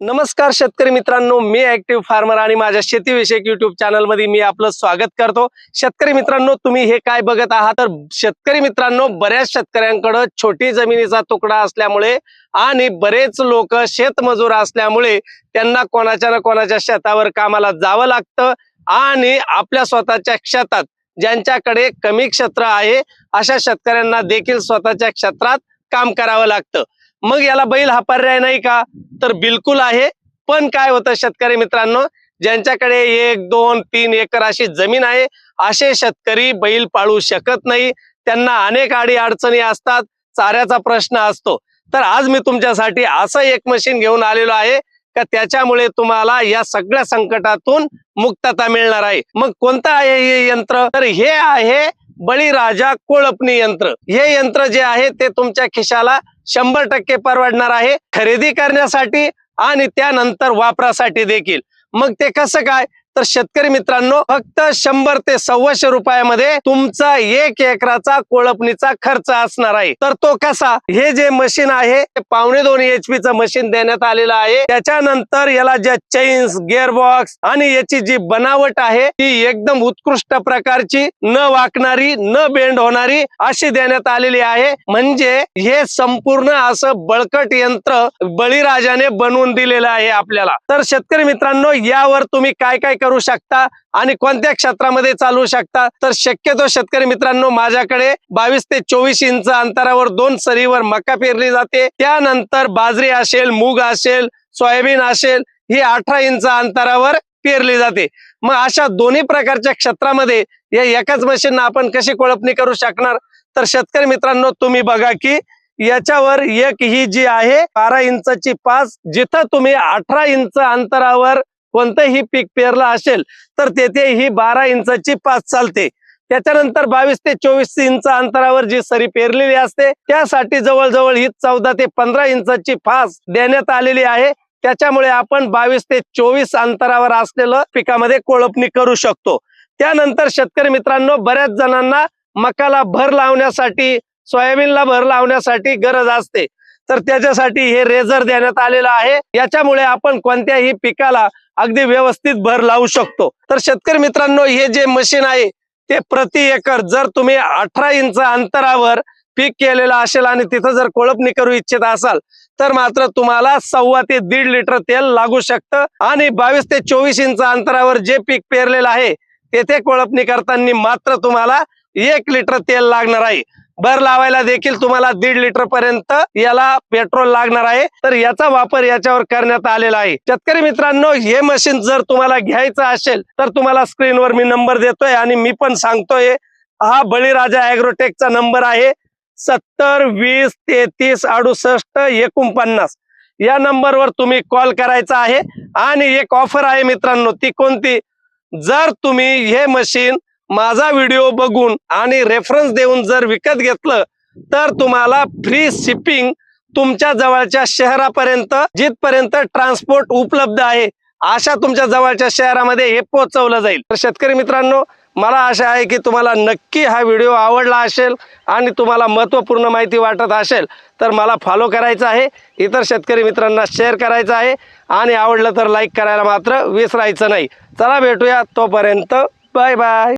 नमस्कार शेतकरी मित्रांनो मी ऍक्टिव्ह फार्मर आणि माझ्या शेतीविषयक युट्यूब चॅनलमध्ये मी आपलं स्वागत करतो. शेतकरी मित्रांनो तुम्ही हे काय बघत आहात? तर शेतकरी मित्रांनो बऱ्याच शेतकऱ्यांकडे छोटी जमिनीचा तुकडा असल्यामुळे आणि बरेच लोक शेतमजूर असल्यामुळे त्यांना कोणाच्या ना कोणाच्या शेतावर कामाला जावं लागतं आणि आपल्या स्वतःच्या शेतात ज्यांच्याकडे कमी क्षेत्र आहे अशा शेतकऱ्यांना देखील स्वतःच्या क्षेत्रात काम करावं लागतं. मग याला बैल हा पर्याय नाही का? तर बिलकुल आहे. पण काय होतं शेतकरी मित्रांनो? ज्यांच्याकडे एक दोन तीन एकर अशी जमीन आहे असे शेतकरी बैल पाळू शकत नाही. त्यांना अनेक अडी अडचणी असतात. चाऱ्याचा प्रश्न असतो. तर आज मी तुमच्यासाठी असं एक मशीन घेऊन आलेलो आहे का त्याच्यामुळे तुम्हाला या सगळ्या संकटातून मुक्तता मिळणार आहे. मग कोणतं आहे हे यंत्र? तर हे आहे बळीराजा कोळपणी यंत्र. हे यंत्र जे आहे ते तुमच्या खिशाला शंभर टक्के परवडणार आहे. खरेदी करण्यासाठी आणि त्यानंतर वापरासाठी देखील. मग ते कसं काय? तर शेतकरी मित्रांनो फक्त शंभर ते सव्वाशे रुपयामध्ये तुमचा एक एकराचा कोळपणीचा खर्च असणार आहे. तर तो कसा? हे जे मशीन आहे ते पावणे दोन एचपी च मशीन देण्यात आलेलं आहे. त्याच्यानंतर याला ज्या चेन्स गिअरबॉक्स आणि याची जी बनावट आहे ती एकदम उत्कृष्ट प्रकारची न वाकणारी न बेंड होणारी अशी देण्यात आलेली आहे. म्हणजे हे संपूर्ण असं बळकट यंत्र बळीराजाने बनवून दिलेलं आहे आपल्याला. तर शेतकरी मित्रांनो यावर तुम्ही काय काय करू शकता आणि कोणत्या क्षेत्रामध्ये चालवू शकता? तर शक्यतो शेतकरी मित्रांनो माझ्याकडे बावीस ते चोवीस इंच अंतरावर दोन सरीवर मका पेरली जाते. त्यानंतर बाजरी असेल मूग असेल सोयाबीन असेल ही अठरा इंच अंतरावर पेरली जाते. मग अशा दोन्ही प्रकारच्या क्षेत्रामध्ये या एकाच मशीन आपण कशी कोळपणी करू शकणार? तर शेतकरी मित्रांनो तुम्ही बघा की याच्यावर एक ही जी आहे बारा इंचाची पास जिथं तुम्ही अठरा इंच अंतरावर कोणतंही पीक पेरलं असेल तर तेथे ही बारा इंचाची पाच चालते. त्याच्यानंतर बावीस ते चोवीस इंच अंतरावर जी सरी पेरलेली असते त्यासाठी जवळजवळ ही चौदा ते पंधरा इंचाची फास देण्यात आलेली आहे. त्याच्यामुळे आपण बावीस ते चोवीस अंतरावर असलेलं पिकामध्ये कोळपणी करू शकतो. त्यानंतर शेतकरी मित्रांनो बऱ्याच जणांना मकाला भर लावण्यासाठी सोयाबीनला भर लावण्यासाठी गरज असते. तर त्याच्यासाठी हे रेझर देण्यात आलेलं आहे. याच्यामुळे आपण कोणत्याही पिकाला अगदी व्यवस्थित भर लावू शकतो. तर शेतकरी मित्रांनो हे जे मशीन आहे ते प्रति एकर जर तुम्ही अठरा इंच अंतरावर पीक केलेलं असेल आणि तिथं जर कोळपणी करू इच्छित असाल तर मात्र तुम्हाला सव्वा ते दीड लिटर तेल लागू शकतं आणि बावीस ते चोवीस इंच अंतरावर जे पीक पेरलेलं आहे तेथे कोळपणी करताना मात्र तुम्हाला एक लिटर तेल लागणार आहे. भर लावायला देखील तुम्हाला दीड लिटर पर्यंत याला पेट्रोल लागणार आहे. तर याचा वापर याच्यावर करण्यात आलेला आहे. शेतकरी मित्रांनो हे मशीन जर तुम्हाला घ्यायचं असेल तर तुम्हाला स्क्रीनवर मी नंबर देतोय आणि मी पण सांगतोय. हा बळीराजा अॅग्रोटेकचा नंबर आहे. सत्तर वीस तेहतीस अडुसष्ट एकोणपन्नास. या नंबरवर तुम्ही कॉल करायचा आहे. आणि एक ऑफर आहे मित्रांनो ती कोणती? जर तुम्ही हे मशीन माझा व्हिडिओ बघून आणि रेफरन्स देऊन जर विकत घेतलं तर तुम्हाला फ्री शिपिंग तुमच्या जवळच्या शहरापर्यंत जिथपर्यंत ट्रान्सपोर्ट उपलब्ध आहे अशा तुमच्या जवळच्या शहरामध्ये हे पोहोचवलं जाईल. तर शेतकरी मित्रांनो मला आशा आहे की तुम्हाला नक्की हा व्हिडिओ आवडला असेल आणि तुम्हाला महत्त्वपूर्ण माहिती वाटत असेल तर मला फॉलो करायचं आहे. इतर शेतकरी मित्रांना शेअर करायचं आहे आणि आवडलं तर लाईक करायला मात्र विसरायचं नाही. चला भेटूया तोपर्यंत. Bye bye